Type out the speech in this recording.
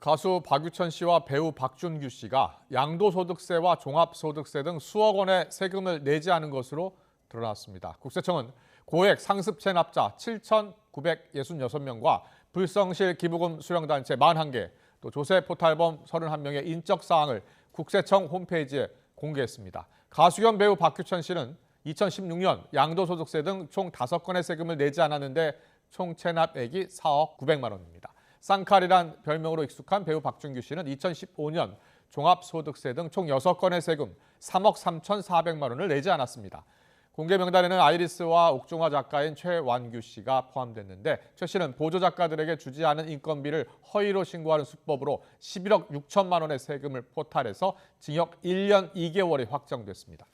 가수 박유천 씨와 배우 박준규 씨가 양도소득세와 종합소득세 등 수억 원의 세금을 내지 않은 것으로 드러났습니다. 국세청은 고액 상습 체납자 7,966명과 불성실 기부금 수령단체 41개, 또 조세 포탈범 31명의 인적 사항을 국세청 홈페이지에 공개했습니다. 가수 겸 배우 박규천 씨는 2016년 양도소득세 등 총 5건의 세금을 내지 않았는데 총 체납액이 4억 900만 원입니다. 쌍칼이란 별명으로 익숙한 배우 박준규 씨는 2015년 종합소득세 등 총 6건의 세금 3억 3,400만 원을 내지 않았습니다. 공개 명단에는 아이리스와 옥중화 작가인 최완규 씨가 포함됐는데 최 씨는 보조 작가들에게 주지 않은 인건비를 허위로 신고하는 수법으로 11억 6천만 원의 세금을 포탈해서 징역 1년 2개월이 확정됐습니다.